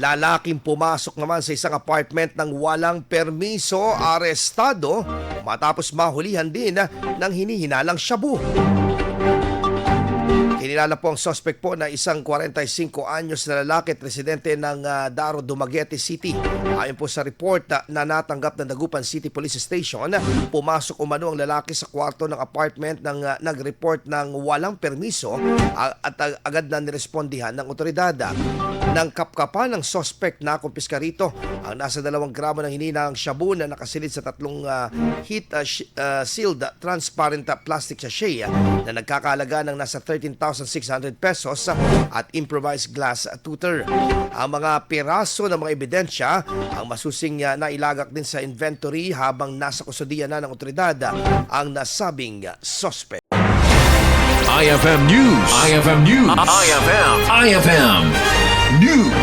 Lalaking pumasok naman sa isang apartment ng walang permiso, arestado matapos mahulihan din ng hinihinalang shabu. Kinilala po ang suspect po na isang 45 anyos na lalaki at residente ng ah, Daro, Dumaguete City. Ayon po sa report na, na natanggap ng Dagupan City Police Station, pumasok umano ang lalaki sa kwarto ng apartment ng ah, nag-report ng walang permiso ah, at agad na nirespondihan ng otoridad. Nang kapkapan ng suspect na kumpiska rito ang nasa dalawang gramo ng hininang shabu na nakasilid sa tatlong ah, heat sh- ah, sealed transparent ah, plastic sachet ah, na nagkakalaga ng nasa 13,600 pesos at improvised glass tutor. Ang mga piraso ng mga ebidensya ang masusing ah, nailagak din sa inventory habang nasa kusudian na ng otoridad ang nasabing suspect. IFM News. IFM News. IFM. IFM News.